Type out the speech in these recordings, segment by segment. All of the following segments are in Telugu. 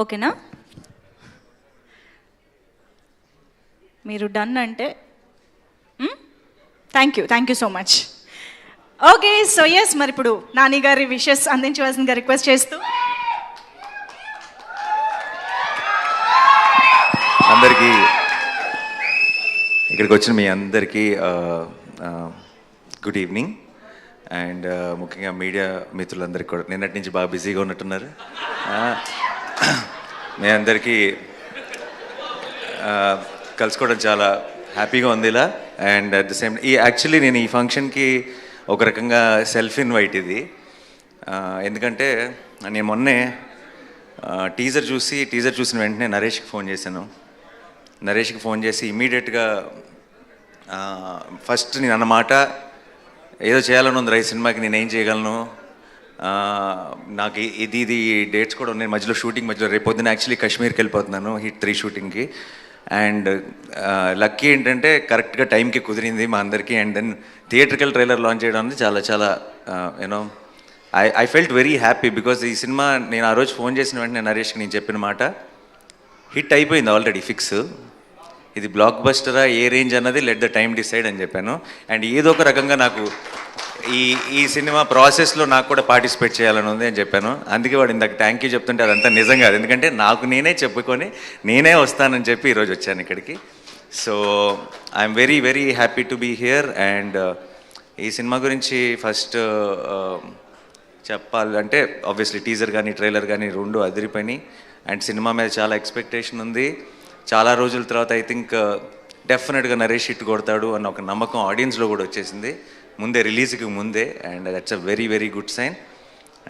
ఓకేనా? మీరు డన్ అంటే thank you thank you so much okay so yes మరి ఇప్పుడు నాని గారి విషెస్ అందించవలసిందిగా రిక్వెస్ట్ చేస్తూ. అందరికీ ఇక్కడికి వచ్చిన మీ అందరికీ గుడ్ ఈవినింగ్ అండ్ ముఖ్యంగా మీడియా మిత్రులందరికీ కూడా. నిన్నటి నుంచి బాగా బిజీగా ఉన్నట్టున్నారు. మీ అందరికీ కలుసుకోవడం చాలా హ్యాపీగా ఉంది ఇలా అండ్ అట్ ద సేమ్ ఈ యాక్చువల్లీ నేను ఈ ఫంక్షన్కి ఒక రకంగా సెల్ఫ్ ఇన్వైట్ ఇది. ఎందుకంటే నేను మొన్నే టీజర్ చూసి టీజర్ చూసిన వెంటనే నరేష్కి ఫోన్ చేశాను. నరేష్కి ఫోన్ చేసి ఇమీడియట్గా ఫస్ట్ నేను అన్నమాట ఏదో చేయాలని ఉంది రా ఈ సినిమాకి నేను ఏం చేయగలను? నాకు ఇది ఇది డేట్స్ కూడా ఉన్నాయి. మధ్యలో షూటింగ్ మధ్యలో రేపు పొద్దున్న యాక్చువల్లీ కాశ్మీర్కి వెళ్ళిపోతున్నాను హిట్ త్రీ షూటింగ్కి అండ్ లక్కీ ఏంటంటే కరెక్ట్గా టైంకి కుదిరింది మా అందరికీ. And then theatrical trailer launch చేయడం అనేది చాలా చాలా you know I I felt very happy because ఈ సినిమా నేను ఆ రోజు ఫోన్ చేసిన వెంటనే నరేష్కి నేను చెప్పిన మాట హిట్ అయిపోయింది ఆల్రెడీ ఫిక్స్ ఇది బ్లాక్ బస్టరా ఏ రేంజ్ అన్నది లెట్ ద టైం డిసైడ్ అని చెప్పాను. అండ్ ఏదో ఒక రకంగా నాకు ఈ ఈ సినిమా ప్రాసెస్లో నాకు కూడా పార్టిసిపేట్ చేయాలని ఉంది అని చెప్పాను. అందుకే వాడు ఇందాక థ్యాంక్ యూ చెప్తుంటే అదంతా నిజం కాదు. ఎందుకంటే నాకు నేనే చెప్పుకొని నేనే వస్తానని చెప్పి ఈరోజు వచ్చాను ఇక్కడికి. So I'm very very happy to be here and ఈ సినిమా గురించి ఫస్ట్ చెప్పాలంటే ఆబ్వియస్లీ టీజర్ కానీ ట్రైలర్ కానీ రెండు అదిరిపోయినాయి. అండ్ సినిమా మీద చాలా ఎక్స్పెక్టేషన్ ఉంది. చాలా రోజుల తర్వాత ఐ థింక్ డెఫినెట్గా నరేష్ ఇట్టు కొడతాడు అన్న ఒక నమ్మకం ఆడియన్స్లో కూడా వచ్చేసింది. ముందే రిలీజ్కి ముందే and that's a very very good sign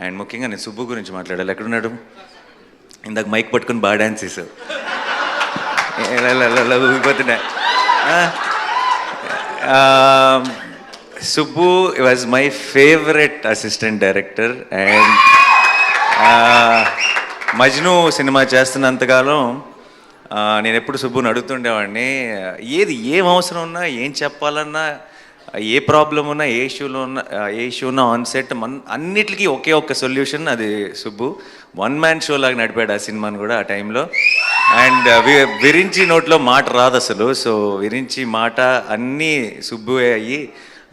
and ముఖ్యంగా నేను సుబ్బు గురించి మాట్లాడాలి. ఎక్కడున్నాడు? ఇందాక మైక్ పట్టుకుని బాగా డ్యాన్స్ చేసావు ఊగిపోతున్నా Subbu was my favourite assistant director and Majnu cinema చేస్తున్నంతకాలం నేను ఎప్పుడు సుబ్బుని అడుగుతుండేవాడిని. ఏది ఏం అవసరం ఉన్నా ఏం చెప్పాలన్నా ఏ ప్రాబ్లం ఉన్నా ఏ ఇష్యూలో ఉన్నా ఏ ఇష్యూ ఉన్నా ఆన్ సెట్ మన్ అన్నిటికీ ఒకే ఒక్క సొల్యూషన్ అది సుబ్బు. వన్ మ్యాన్ షో లాగా నడిపాడు ఆ సినిమాని కూడా ఆ టైంలో అండ్ uh, విరించి నోట్లో మాట రాదు అసలు. సో విరించి మాట అన్నీ సుబ్బువే అయ్యి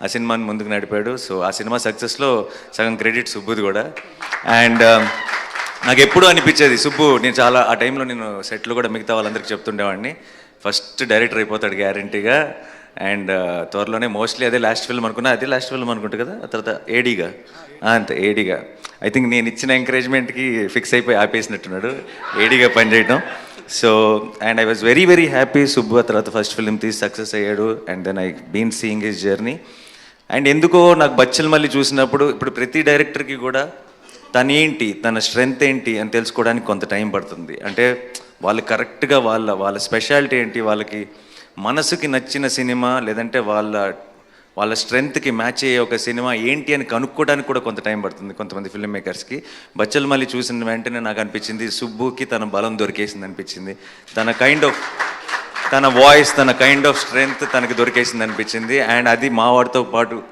ఆ సినిమాని ముందుకు నడిపాడు. సో ఆ సినిమా సక్సెస్లో సగం క్రెడిట్ సుబ్బుది కూడా. అండ్ um, నాకు ఎప్పుడూ అనిపించేది సుబ్బు నేను చాలా ఆ టైంలో నేను సెట్లు కూడా మిగతా వాళ్ళందరికీ చెప్తుండేవాడిని. ఫస్ట్ డైరెక్టర్ అయిపోతాడు గ్యారంటీగా అండ్ uh, త్వరలోనే మోస్ట్లీ అదే లాస్ట్ ఫిల్మ్ అనుకున్నా అదే లాస్ట్ ఫిల్మ్ అనుకుంటా కదా ఆ తర్వాత ఏడీగా అంత ఏడీగా ఐ థింక్ నేను ఇచ్చిన ఎంకరేజ్మెంట్కి ఫిక్స్ అయిపోయి ఆపేసినట్టున్నాడు. ఏడీగా పనిచేయడం so and I was very very happy Subbu ఆ తర్వాత ఫస్ట్ ఫిల్మ్ తీసి సక్సెస్ అయ్యాడు. And then I been seeing his journey and ఎందుకో నాకు బచ్చలు మళ్ళీ చూసినప్పుడు ఇప్పుడు ప్రతి డైరెక్టర్కి కూడా తనేంటి తన స్ట్రెంగ్త్ ఏంటి అని తెలుసుకోవడానికి కొంత టైం పడుతుంది. అంటే వాళ్ళు కరెక్ట్గా వాళ్ళ వాళ్ళ స్పెషాలిటీ ఏంటి వాళ్ళకి మనసుకి నచ్చిన సినిమా లేదంటే వాళ్ళ వాళ్ళ స్ట్రెంత్కి మ్యాచ్ అయ్యే ఒక సినిమా ఏంటి అని కనుక్కోవడానికి కూడా కొంత టైం పడుతుంది కొంతమంది ఫిల్మ్ మేకర్స్కి బచ్చలు మళ్ళీ చూసిన వెంటనే నాకు అనిపించింది సుబ్బుకి తన బలం దొరికేసింది అనిపించింది. తన కైండ్ ఆఫ్ తన వాయిస్ తన కైండ్ ఆఫ్ స్ట్రెంగ్త్ తనకి దొరికేసింది అనిపించింది. అండ్ అది మా వాడితో పాటు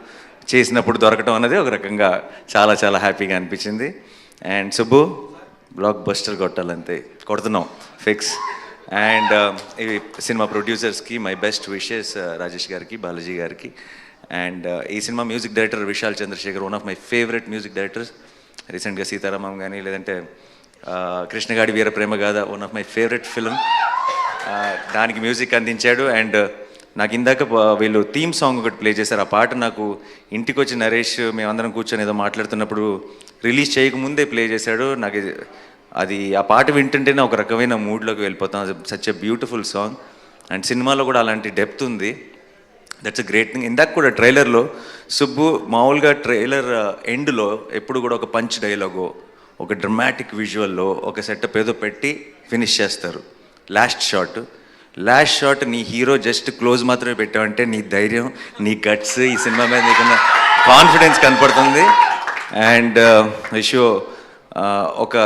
చేసినప్పుడు దొరకడం అనేది ఒక రకంగా చాలా చాలా హ్యాపీగా అనిపించింది. అండ్ సుబ్బు బ్లాక్ బస్టర్ కొట్టాలంతే. కొడుతున్నాం. ఫిక్స్ అండ్ ఇవి um, సినిమా ప్రొడ్యూసర్స్కి my best wishes uh, Rajesh గారికి బాలాజీ గారికి. అండ్ uh, ఈ cinema music director Vishal Chandrashekhar one of my favourite music directors. రీసెంట్గా సీతారామం కానీ లేదంటే uh, Krishnagadi Veera Prema Gaadha one of my favourite film దానికి మ్యూజిక్ అందించాడు. అండ్ నాకు ఇందాక వీళ్ళు థీమ్ సాంగ్ ఒకటి ప్లే చేశారు. ఆ పాట నాకు ఇంటికి వచ్చి నరేష్ మేమందరం కూర్చొని ఏదో మాట్లాడుతున్నప్పుడు రిలీజ్ చేయకముందే ప్లే చేశాడు. నాకు అది ఆ పాట వింటుంటేనే ఒక రకమైన మూడ్లోకి వెళ్ళిపోతాం. Such a beautiful song and సినిమాలో కూడా అలాంటి డెప్త్ ఉంది. దట్స్ అ గ్రేట్ థింగ్ ఇందాక కూడా ట్రైలర్లో సుబ్బు మామూలుగా ట్రైలర్ ఎండ్లో ఎప్పుడు కూడా ఒక పంచ్ డైలాగో ఒక డ్రమాటిక్ విజువల్లో ఒక సెటప్ ఏదో పెట్టి ఫినిష్ చేస్తారు. లాస్ట్ షాట్ లాస్ట్ షాట్ నీ హీరో జస్ట్ క్లోజ్ మాత్రమే పెట్టావంటే నీ ధైర్యం నీ గట్స్ ఈ సినిమా మీద నీకున్న కాన్ఫిడెన్స్ కనపడుతుంది. అండ్ విషో ఒక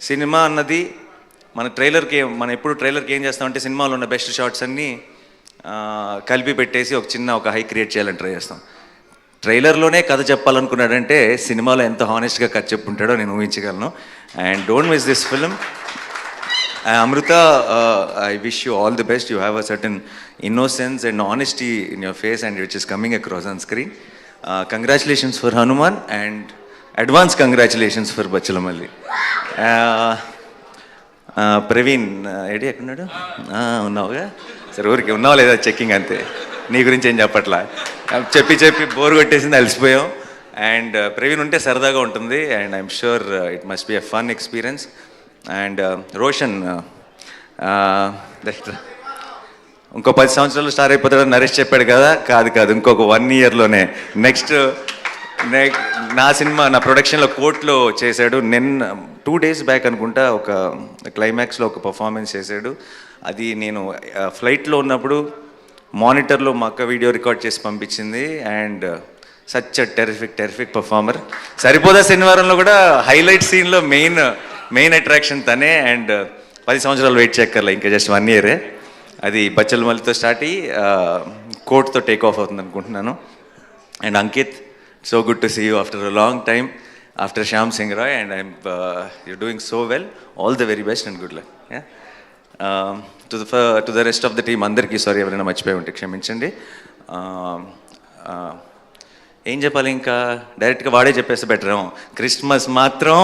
సినిమా అన్నది మన ట్రైలర్కి ఏం- మనం ఎప్పుడు ట్రైలర్కి ఏం చేస్తామంటే సినిమాలో ఉన్న బెస్ట్ షాట్స్ అన్నీ కలిపి పెట్టేసి ఒక చిన్న ఒక హై క్రియేట్ చేయాలని ట్రై చేస్తాం. ట్రైలర్లోనే కథ చెప్పాలనుకున్నాడంటే సినిమాలో ఎంత హానెస్ట్గా కథ చెప్పుంటాడో నేను ఊహించగలను. And don't miss this film Amrutha I wish you all the best you have a certain innocence and honesty in your face and which is coming across on screen congratulations for Hanuman and advance congratulations for Bachhalamalli Praveen AD ఎక్కడున్నాడు? ఉన్నావుగా? సరే ఊరికి ఉన్నావా లేదా చెక్కింగ్ అంతే. నీ గురించి ఏం చెప్పట్లా? చెప్పి చెప్పి బోర్ కొట్టేసింది అలసిపోయాం. అండ్ ప్రవీణ్ ఉంటే సరదాగా ఉంటుంది. And I'm sure it must be a fun experience. And Roshan ఇంకో పది సంవత్సరాలు స్టార్ అయిపోతాడని నరేష్ చెప్పాడు కదా? కాదు కాదు ఇంకొక వన్ ఇయర్లోనే. నెక్స్ట్ నా సినిమా నా ప్రొడక్షన్లో కోర్ట్లో చేశాడు. నిన్న టూ డేస్ బ్యాక్ అనుకుంటా ఒక క్లైమాక్స్లో ఒక పర్ఫార్మెన్స్ చేశాడు. అది నేను ఫ్లైట్లో ఉన్నప్పుడు మానిటర్లో మా అక్క వీడియో రికార్డ్ చేసి పంపించింది. And such terrific terrific performer. Saripodhaa శనివారంలో కూడా హైలైట్ సీన్లో మెయిన్ మెయిన్ అట్రాక్షన్ తనే. అండ్ పది సంవత్సరాలు వెయిట్ చేయక్కర్లే ఇంకా జస్ట్ వన్ ఇయరే. అది బచ్చల మల్లితో స్టార్ట్ అయ్యి కోర్ట్తో టేక్ ఆఫ్ అవుతుంది అనుకుంటున్నాను and Ankit so good to see you after a long time after Shyam Singha Roy and I'm you doing so well all the very best and good luck to the to the rest of the team అందరికీ సారీ ఎవరైనా మర్చిపోయి ఉంటే క్షమించండి. Um, uh, ఏం చెప్పాలి ఇంకా? డైరెక్ట్గా వాడే చెప్పేస్తే బెటర్ క్రిస్మస్ మాత్రం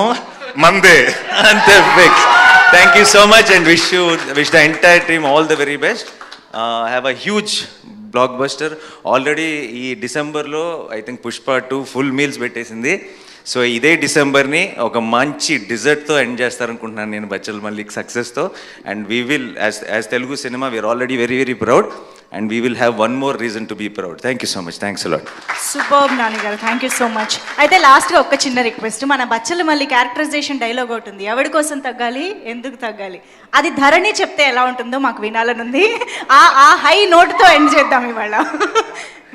మందే. అంతే fix thank you so much and wish you wish the entire team all the very best have a huge blockbuster already ఈ డిసెంబర్లో I think Pushpa two full meals పెట్టేసింది. సో ఇదే డిసెంబర్ని ఒక మంచి డిజర్ట్తో ఎండ్ చేస్తారనుకుంటున్నాను నేను బచ్చల్ Mallik సక్సెస్తో. And we will as as Telugu cinema we are already very very proud and we will have one more reason to be proud thank you so much thanks a lot super Nani garu. Thank you so much అయితే లాస్ట్గా ఒక చిన్న రిక్వెస్ట్ మన బచ్చల మళ్ళీ క్యారెక్టరైజేషన్ డైలాగ్ ఒకటి ఉంది. ఎవరి కోసం తగ్గాలి? ఎందుకు తగ్గాలి? అది ధరణి చెప్తే ఎలా ఉంటుందో మాకు వినాలని ఉంది ఆ ఆ హై నోట్తో ఎండ్ చేద్దాం ఇవాళ.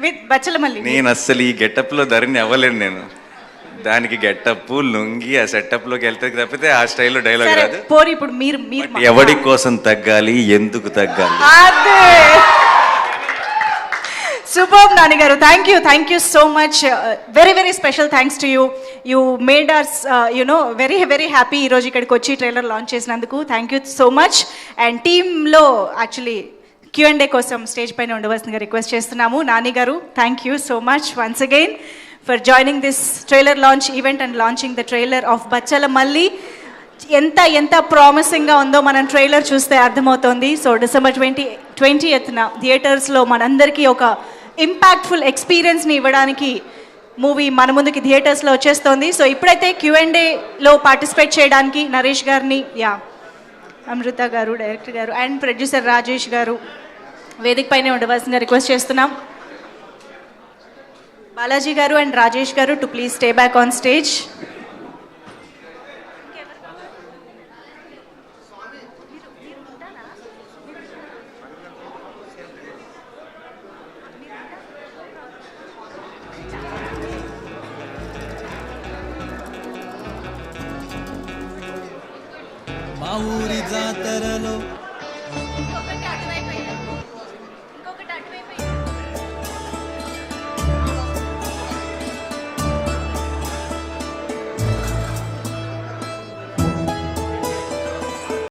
విత్ బచ్చల మళ్ళీ నేను అస్సలు ఈ గెటప్లో ధరని అవ్వలేను నేను. దానికి గెటప్ లుంగి ఆ సెటప్లోకి వెళ్తే తప్పితే ఆ స్టైల్లో డైలాగ్ సరే రాదు. పోరు ఇప్పుడు మీరు మీరు ఎవడి కోసం తగ్గాలి ఎందుకు తగ్గాలి? అదే. Super Nani garu thank you thank you so much very very special thanks to you you made ours you know very very happy ఈరోజు ఇక్కడికి వచ్చి ట్రైలర్ లాంచ్ చేసినందుకు. Thank you so much and టీంలో యాక్చువల్లీ క్యూ అండ్ ఏ కోసం స్టేజ్ పైన ఉండవలసిందిగా రిక్వెస్ట్ చేస్తున్నాము. Nani garu thank you so much once again for joining this trailer launch event and launching the trailer of Bachhala Malli ఎంత ఎంత ప్రామిసింగ్గా ఉందో మనం ట్రైలర్ చూస్తే అర్థమవుతోంది. సో డిసెంబర్ ట్వంటీ ట్వంటీ ఎత్న థియేటర్స్లో మనందరికీ ఒక ఇంపాక్ట్ఫుల్ ఎక్స్పీరియన్స్ని ఇవ్వడానికి మూవీ మన ముందుకి థియేటర్స్లో వచ్చేస్తోంది. సో ఇప్పుడైతే క్యూ పార్టిసిపేట్ చేయడానికి నరేష్ గారిని యా అమృత గారు డైరెక్టర్ గారు అండ్ ప్రొడ్యూసర్ రాజేష్ గారు వేదిక పైన ఉండవలసిందిగా రిక్వెస్ట్ చేస్తున్నాం. Balaji garu and Rajesh garu to please stay back on stage మా ఊరి జాతరలో